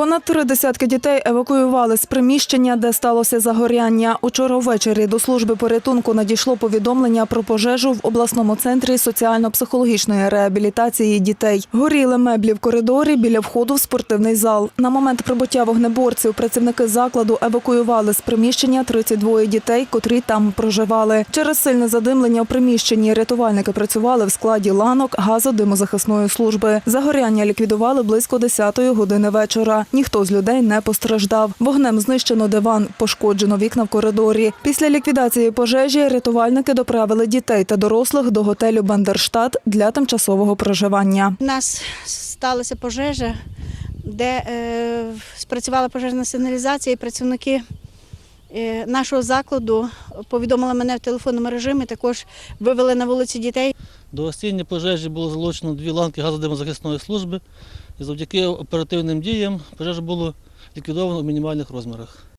Понад три десятки дітей евакуювали з приміщення, де сталося загоряння. Учора ввечері до служби порятунку надійшло повідомлення про пожежу в обласному центрі соціально-психологічної реабілітації дітей. Горіли меблі в коридорі біля входу в спортивний зал. На момент прибуття вогнеборців працівники закладу евакуювали з приміщення 32 дітей, котрі там проживали. Через сильне задимлення в приміщенні рятувальники працювали в складі ланок газодимозахисної служби. Загоряння ліквідували близько 10-ї години вечора. Ніхто з людей не постраждав. Вогнем знищено диван, пошкоджено вікна в коридорі. Після ліквідації пожежі рятувальники доправили дітей та дорослих до готелю Бандерштат для тимчасового проживання. У нас сталася пожежа, де е, спрацювала пожежна сигналізація, і працівники нашого закладу повідомили мене в телефонному режимі. Також вивели на вулиці дітей. До осінньої пожежі було залучено дві ланки газодимозахисної служби, і завдяки оперативним діям пожежа було ліквідовано в мінімальних розмірах.